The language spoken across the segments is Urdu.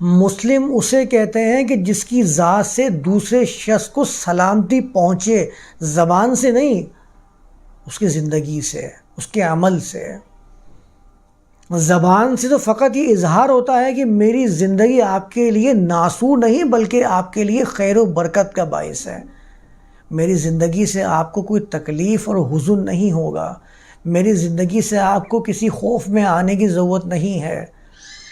مسلم اسے کہتے ہیں کہ جس کی ذات سے دوسرے شخص کو سلامتی پہنچے، زبان سے نہیں، اس کی زندگی سے، اس کے عمل سے۔ زبان سے تو فقط یہ اظہار ہوتا ہے کہ میری زندگی آپ کے لیے ناسور نہیں، بلکہ آپ کے لیے خیر و برکت کا باعث ہے۔ میری زندگی سے آپ کو کوئی تکلیف اور حزن نہیں ہوگا۔ میری زندگی سے آپ کو کسی خوف میں آنے کی ضرورت نہیں ہے۔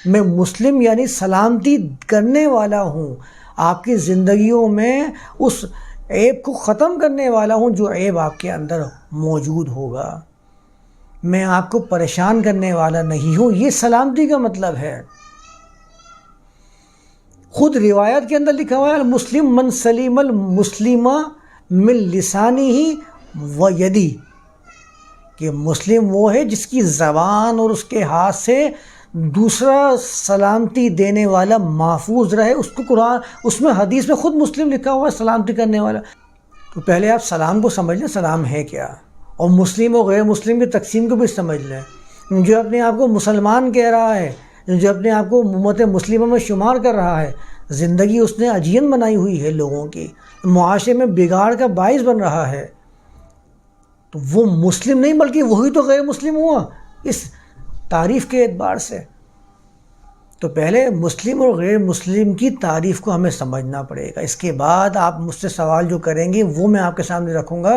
میں مسلم یعنی سلامتی کرنے والا ہوں، آپ کی زندگیوں میں اس عیب کو ختم کرنے والا ہوں جو عیب آپ کے اندر موجود ہوگا۔ میں آپ کو پریشان کرنے والا نہیں ہوں، یہ سلامتی کا مطلب ہے۔ خود روایت کے اندر لکھا ہوا ہے، المسلم من سلیم المسلمہ من لسانی ہی و یدی۔ کہ مسلم وہ ہے جس کی زبان اور اس کے ہاتھ سے دوسرا سلامتی دینے والا محفوظ رہے، اس کو قرآن، اس میں حدیث میں خود مسلم لکھا ہوا ہے، سلامتی کرنے والا۔ تو پہلے آپ سلام کو سمجھ لیں، سلام ہے کیا؟ اور مسلم و غیر مسلم کی تقسیم کو بھی سمجھ لیں۔ جو اپنے آپ کو مسلمان کہہ رہا ہے، جو اپنے آپ کو امت مسلموں میں شمار کر رہا ہے، زندگی اس نے عجین بنائی ہوئی ہے لوگوں کی۔ معاشرے میں بگاڑ کا باعث بن رہا ہے۔ تو وہ مسلم نہیں، بلکہ وہی تو غیر مسلم ہوا۔ اس تعریف کے اعتبار سے۔ تو پہلے مسلم اور غیر مسلم کی تعریف کو ہمیں سمجھنا پڑے گا۔ اس کے بعد آپ مجھ سے سوال جو کریں گے، وہ میں آپ کے سامنے رکھوں گا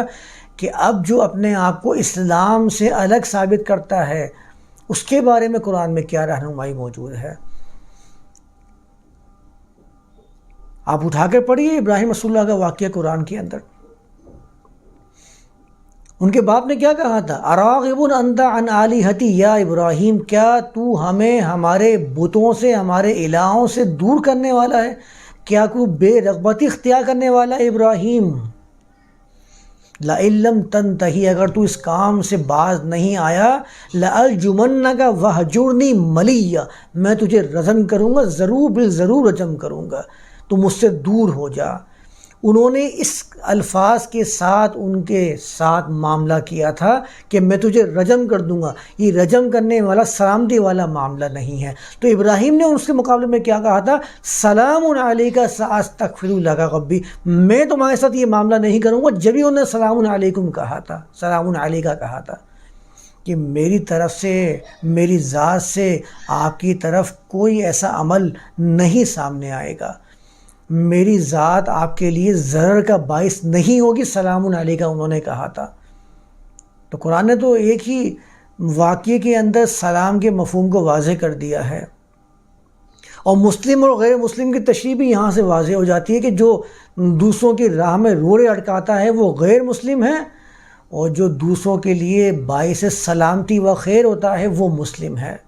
کہ اب جو اپنے آپ کو اسلام سے الگ ثابت کرتا ہے، اس کے بارے میں قرآن میں کیا رہنمائی موجود ہے؟ آپ اٹھا کر پڑھیے ابراہیم رسول اللہ کا واقعہ قرآن کے اندر۔ ان کے باپ نے کیا کہا تھا؟ اراغب انت ان علی حتی یا ابراہیم، کیا تو ہمیں ہمارے بتوں سے، ہمارے الہوں سے دور کرنے والا ہے؟ کیا کو بے رغبتی اختیار کرنے والا ابراہیم؟ لَعِلَّمْ تَنْتَحِي اگر تو اس کام سے باز نہیں آیا لَأَلْجُمَنَّكَ وَحْجُرْنِي مَلِيَّ میں تجھے رجم کروں گا، ضرور بالضرور رجم کروں گا، تو مجھ سے دور ہو جا۔ انہوں نے اس الفاظ کے ساتھ ان کے ساتھ معاملہ کیا تھا کہ میں تجھے رجم کر دوں گا۔ یہ رجم کرنے والا، سلامتی والا معاملہ نہیں ہے۔ تو ابراہیم نے اس کے مقابلے میں کیا کہا تھا؟ سلام علیہ کا ساس تکفر اللہ کا غبی میں تمہارے ساتھ یہ معاملہ نہیں کروں گا جبھی انہوں نے سلام علیکم کہا تھا۔ سلام علیہ کا کہا تھا کہ میری طرف سے، میری ذات سے آپ کی طرف کوئی ایسا عمل نہیں سامنے آئے گا۔ میری ذات آپ کے لیے ضرر کا باعث نہیں ہوگی، سلام علیہ کا انہوں نے کہا تھا۔ تو قرآن نے تو ایک ہی واقعے کے اندر سلام کے مفہوم کو واضح کر دیا ہے۔ اور مسلم اور غیر مسلم کی تشریح بھی یہاں سے واضح ہو جاتی ہے کہ جو دوسروں کی راہ میں روڑے اٹکاتا ہے، وہ غیر مسلم ہے۔ اور جو دوسروں کے لیے باعث سلامتی و خیر ہوتا ہے، وہ مسلم ہے۔